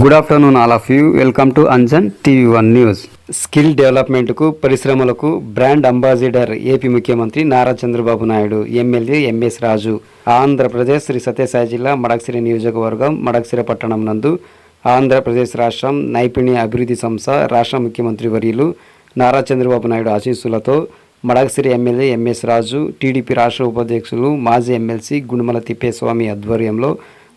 Good afternoon all of you welcome to Anjan TV one news skill డెవలప్మెంట్కు పరిశ్రమలకు brand ambassador AP ముఖ్యమంత్రి Nara Chandrababu Naidu MLA MS Raju. Andhra Pradesh Shri Sathya Sai జిల్లా మడక్సిరి నియోజకవర్గం మడక్సిర పట్టణం నందు ఆంధ్రప్రదేశ్ రాష్ట్రం నైపుణ్య అభివృద్ధి సంస్థ రాష్ట్ర ముఖ్యమంత్రి వర్యులు నారా చంద్రబాబు నాయుడు ఆశీస్సులతో Madakasira MLA MS Raju TDP రాష్ట్ర ఉపాధ్యక్షులు మాజీ ఎమ్మెల్సీ గుణమల తిప్పేస్వామి ఆధ్వర్యంలో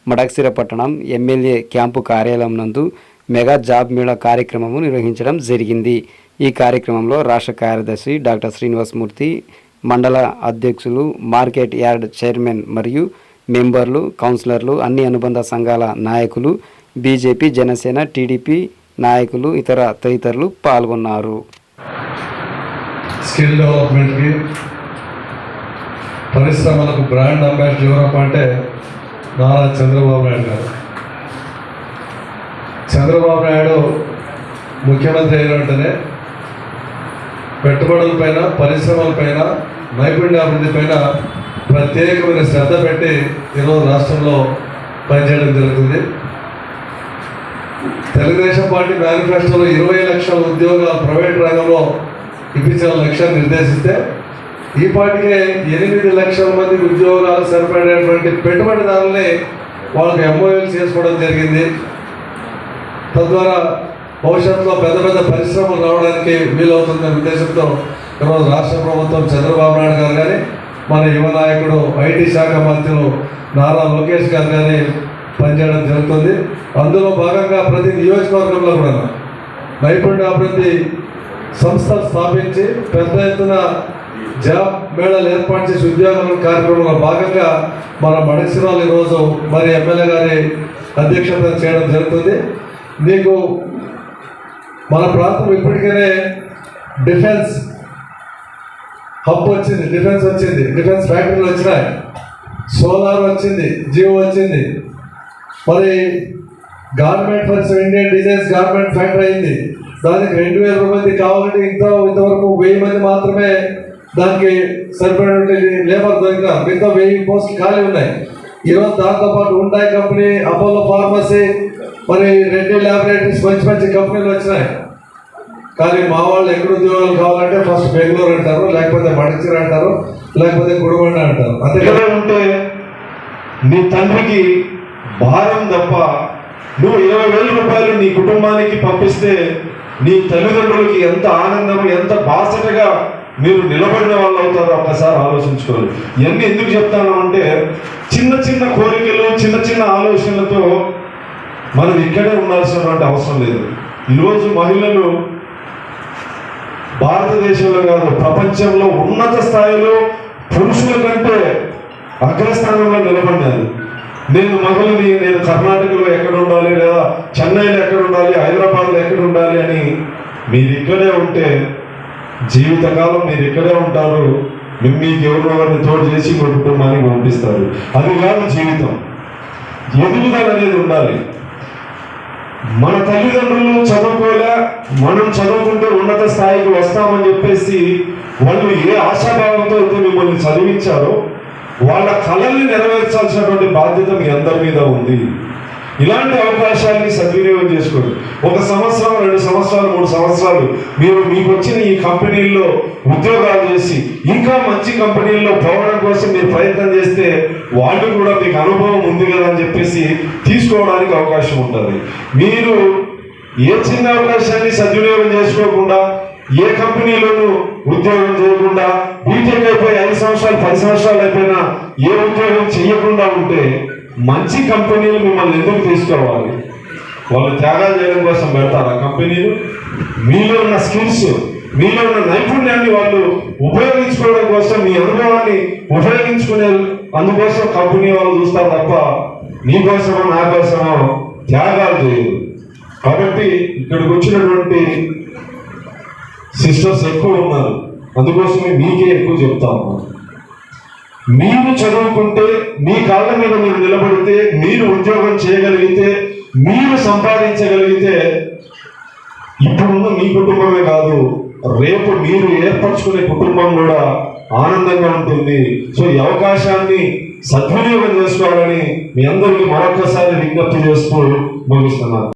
మడక్సిర పట్టణం ఎమ్మెల్యే క్యాంపు కార్యాలయం నందు మెగా జాబ్ మేళా కార్యక్రమము నిర్వహించడం జరిగింది. ఈ కార్యక్రమంలో రాష్ట్ర కార్యదర్శి డాక్టర్ శ్రీనివాసమూర్తి మండల అధ్యక్షులు మార్కెట్ యార్డ్ చైర్మన్ మరియు మెంబర్లు కౌన్సిలర్లు అన్ని అనుబంధ సంఘాల నాయకులు బీజేపీ జనసేన టీడీపీ నాయకులు ఇతర తదితరులు పాల్గొన్నారు. స్కిల్ డెవలప్మెంట్కి పరిశ్రమలకు బ్రాండ్ అంబాసిడర్ అంటే నారా చంద్రబాబు నాయుడు గారు. చంద్రబాబు నాయుడు ముఖ్యమంత్రి అయిన వెంటనే పెట్టుబడులపైన పరిశ్రమలపైన నైపుణ్యాభివృద్ధి పైన ప్రత్యేకమైన శ్రద్ధ పెట్టి ఈరోజు రాష్ట్రంలో పనిచేయడం జరుగుతుంది. తెలుగుదేశం పార్టీ మేనిఫెస్టోలో ఇరవై లక్షల ఉద్యోగాలు ప్రైవేట్ రంగంలో ఇప్పించిన లక్ష్యాన్ని నిర్దేశిస్తే ఈ ఎనిమిది లక్షల మంది ఉద్యోగాలు సరిపడేటువంటి పెట్టుబడిదారుల్ని వాళ్ళకి ఎంఓఎల్ చేసుకోవడం జరిగింది. తద్వారా భవిష్యత్తులో పెద్ద పెద్ద పరిశ్రమలు రావడానికి వీలవుతుందనే ఉద్దేశంతో ఈరోజు రాష్ట్ర ప్రభుత్వం చంద్రబాబు నాయుడు గారు కానీ మన యువ నాయకుడు ఐటీ శాఖ మంత్రులు నారా లోకేష్ గారు కానీ పనిచేయడం జరుగుతుంది. అందులో భాగంగా ప్రతి నియోజకవర్గంలో కూడా నైపుణ్యాభివృద్ధి సంస్థలు స్థాపించి పెద్ద ఎత్తున జాబ్ మేళాలు ఏర్పాటు చేసి ఉద్యోగం కార్యక్రమంలో భాగంగా మన మడసిరాలు ఈరోజు మరి ఎమ్మెల్యే గారి అధ్యక్షత చేయడం జరుగుతుంది. మీకు మన ప్రాంతం ఇప్పటికైనా డిఫెన్స్ హబ్ వచ్చింది డిఫెన్స్ వచ్చింది డిఫెన్స్ ఫ్యాక్టరీలు వచ్చినాయి సోలార్ వచ్చింది జియో వచ్చింది. మరి garment first Indian designs garment factory అయింది. దానికి రెండు వేల మంది కావాలంటే ఇంత ఇంతవరకు వెయ్యి మంది మాత్రమే దానికి సరిపడినటువంటి లేబర్ దొరిక మిగతా వెయ్యి పోస్టులు ఖాళీ ఉన్నాయి. ఈరోజు దాంతోపాటు ఉంటాయి కంపెనీ అపోలో ఫార్మసీ మరి రెడ్డి ల్యాబొరేటరీస్ మంచి మంచి కంపెనీలు వచ్చినాయి. కానీ మా వాళ్ళు ఎక్కడ ఉద్యోగాలు కావాలంటే ఫస్ట్ బెంగళూరు అంటారు లేకపోతే మడచిర అంటారు లేకపోతే గుడిబండ అంటారు. అంతే ఉంటే నీ తండ్రికి భారం తప్ప నువ్వు ఇరవై వేల రూపాయలు నీ కుటుంబానికి పంపిస్తే నీ తల్లిదండ్రులకి ఎంత ఆనందం ఎంత బాసటగా మీరు నిలబడిన వాళ్ళు అవుతారు? ఒక్కసారి ఆలోచించుకోవాలి ఇవన్నీ ఎందుకు చెప్తాను అంటే చిన్న చిన్న కోరికలు చిన్న చిన్న ఆలోచనలతో మనం ఇక్కడే ఉండాల్సినటువంటి అవసరం లేదు. ఈరోజు మహిళలు భారతదేశంలో కాదు ప్రపంచంలో ఉన్నత స్థాయిలో పురుషుల కంటే అగ్రస్థానంలో నిలబడినారు నేను మహిళని నేను కర్ణాటకలో ఎక్కడ ఉండాలి లేదా చెన్నైలో ఎక్కడ ఉండాలి హైదరాబాద్లో ఎక్కడ ఉండాలి అని మీరు ఇక్కడే ఉంటే జీవితకాలం మీరు ఇక్కడే ఉంటారు. మీ- మీకు ఎవరినెవరిని తోడు చేసి మీ కుటుంబానికి పంపిస్తారు. అది కాదు జీవితం. ఎదుగుదల అనేది ఉండాలి. మన తల్లిదండ్రులు చదువుకోలే మనం చదువుకుంటే ఉన్నత స్థాయికి వస్తామని చెప్పేసి వాళ్ళు ఏ ఆశాభావంతో అయితే మిమ్మల్ని చదివించారో వాళ్ళ కళల్ని నెరవేర్చాల్సినటువంటి బాధ్యత మీ అందరి మీద ఉంది. ఇలాంటి అవకాశాన్ని సద్వినియోగం చేసుకోండి. ఒక సంవత్సరం రెండు సంవత్సరాలు మూడు సంవత్సరాలు మీరు మీకు వచ్చిన ఈ కంపెనీల్లో ఉద్యోగాలు చేసి ఇంకా మంచి కంపెనీల్లో పోవడం కోసం మీరు ప్రయత్నం చేస్తే వాళ్ళు కూడా మీకు అనుభవం ఉంది కదా అని చెప్పేసి తీసుకోవడానికి అవకాశం ఉంటుంది. మీరు ఏ చిన్న అవకాశాన్ని సద్వినియోగం చేసుకోకుండా ఏ కంపెనీలోనూ ఉద్యోగం చేయకుండా బీటెక్ అయిపోయి ఐదు సంవత్సరాలు పది సంవత్సరాలు అయిపోయినా ఏ ఉద్యోగం చేయకుండా ఉంటే మంచి కంపెనీలు మిమ్మల్ని ఎందుకు తీసుకోవాలి? వాళ్ళు త్యాగాలు చేయడం కోసం పెడతారు ఆ కంపెనీలు? మీలో ఉన్న స్కిల్స్ మీలో ఉన్న నైపుణ్యాన్ని వాళ్ళు ఉపయోగించుకోవడం కోసం మీ అనుభవాన్ని ఉపయోగించుకునే అందుకోసం కంపెనీ వాళ్ళు చూస్తారు తప్ప నీకోసమో నా కోసమో త్యాగాలు చేయరు. కాబట్టి ఇక్కడికి వచ్చినటువంటి సిస్టర్స్ ఎక్కువ ఉన్నారు. అందుకోసమే మీకే ఎక్కువ చెప్తాము మీరు చదువుకుంటే మీ కాళ్ళ మీద మీరు నిలబడితే మీరు ఉద్యోగం చేయగలిగితే మీరు సంపాదించగలిగితే ఇప్పుడున్న మీ కుటుంబమే కాదు రేపు మీరు ఏర్పరచుకునే కుటుంబం కూడా ఆనందంగా ఉంటుంది. సో ఈ అవకాశాన్ని సద్వినియోగం చేసుకోవాలని మీ అందరికీ మరొకసారి విజ్ఞప్తి చేస్తూ ముగిస్తున్నాను.